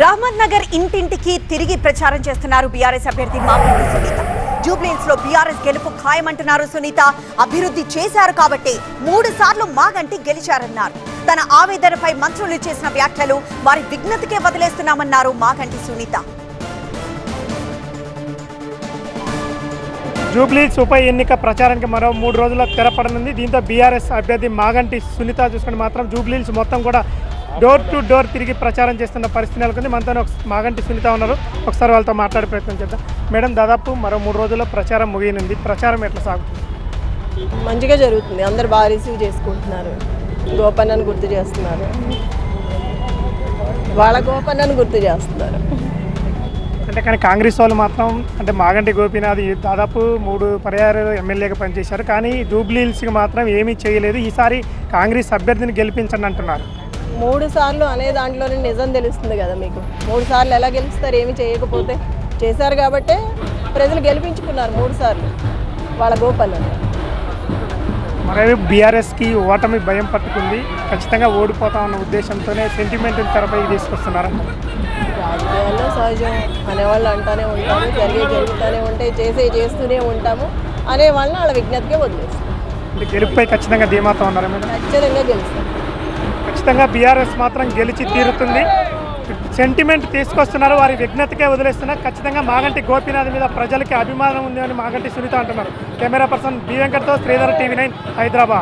రహమత్ నగర్ ఇంటింటికి తిరిగి ప్రచారం చేస్తున్నారు బీఆర్ఎస్ అభ్యర్థి మాగంటి సునీత. జూబ్లీన్స్లో బీఆర్ఎస్ గెలుపు ఖాయమంటున్నారు సునీత. అభివృద్ధి చేశారు కాబట్టి మూడు సార్లు మాగంటి గెలిచారన్నారు. తన ఆవేదనపై మంత్రులు చేసిన వ్యాఖ్యలు వారి విఘ్నతకే వదిలేస్తున్నామన్నారు మాగంటి సునీత. జూబ్లీస్ ఉప ఎన్నిక ప్రచారానికి మరో మూడు రోజుల్లో తెరపడనుంది. దీంతో బీఆర్ఎస్ అభ్యర్థి మాగంటి సునీత చూసుకుని మాత్రం జూబ్లీస్ మొత్తం కూడా డోర్ టు డోర్ తిరిగి ప్రచారం చేస్తున్న పరిస్థితి నెలకొంది. మనతో ఒక మాగంటి సునీత ఉన్నారు. ఒకసారి వాళ్ళతో మాట్లాడే ప్రయత్నం చేద్దాం. మేడం దాదాపు మరో మూడు రోజుల్లో ప్రచారం ముగియనుంది. ప్రచారం ఎట్లా సాగుతుంది? మంచిగా జరుగుతుంది. అందరు బాగా రిసీవ్ చేసుకుంటున్నారు. గోపన్నను గుర్తు చేస్తున్నారు. వాళ్ళ గోపన్నను గుర్తు చేస్తున్నారు. అంటే కానీ కాంగ్రెస్ వాళ్ళు మాత్రం అంటే మాగంటి గోపీనాథ్ దాదాపు మూడు పర్యాయాలు ఎమ్మెల్యేగా పనిచేశారు. కానీ జూబ్లీహిల్స్కి మాత్రం ఏమీ చేయలేదు. ఈసారి కాంగ్రెస్ అభ్యర్థిని గెలిపించండి అంటున్నారు. మూడు సార్లు అనే దాంట్లోనే నిజం తెలుస్తుంది కదా మీకు. మూడు సార్లు ఎలా గెలుస్తారు ఏమి చేయకపోతే? చేశారు కాబట్టే ప్రజలు గెలిపించుకున్నారు మూడు సార్లు వాళ్ళ మరో బీఆర్ఎస్కి ఓటమి భయం పట్టుకుంది. ఖచ్చితంగా ఓడిపోతామన్న ఉద్దేశంతోనే సెంటిమెంట్ తెరపై తీసుకొస్తున్నారంట రాజకీయాల్లో సహజం అనేవాళ్ళు అంటానే ఉంటారు జరిగే జరుగుతూనే ఉంటాయి చేసే చేస్తూనే ఉంటాము అనే వాళ్ళని వాళ్ళ విజ్ఞతకే వదిలేస్తాం. గెలుపుపై ఖచ్చితంగా ధీమాతో ఉన్నారు ఖచ్చితంగా గెలుస్తాం. ఖచ్చితంగా బీఆర్ఎస్ మాత్రం గెలిచి తీరుతుంది. సెంటిమెంట్ తీసుకొస్తున్నారు వారి విజ్ఞతకే వదిలేస్తున్నారు. ఖచ్చితంగా మాగంటి గోపీనాథ్ మీద ప్రజలకి అభిమానం ఉంది అని మాగంటి సునీత అంటున్నారు. కెమెరా పర్సన్ బి వెంకట్తో శ్రీధర్ టీవీ నైన్ హైదరాబాద్.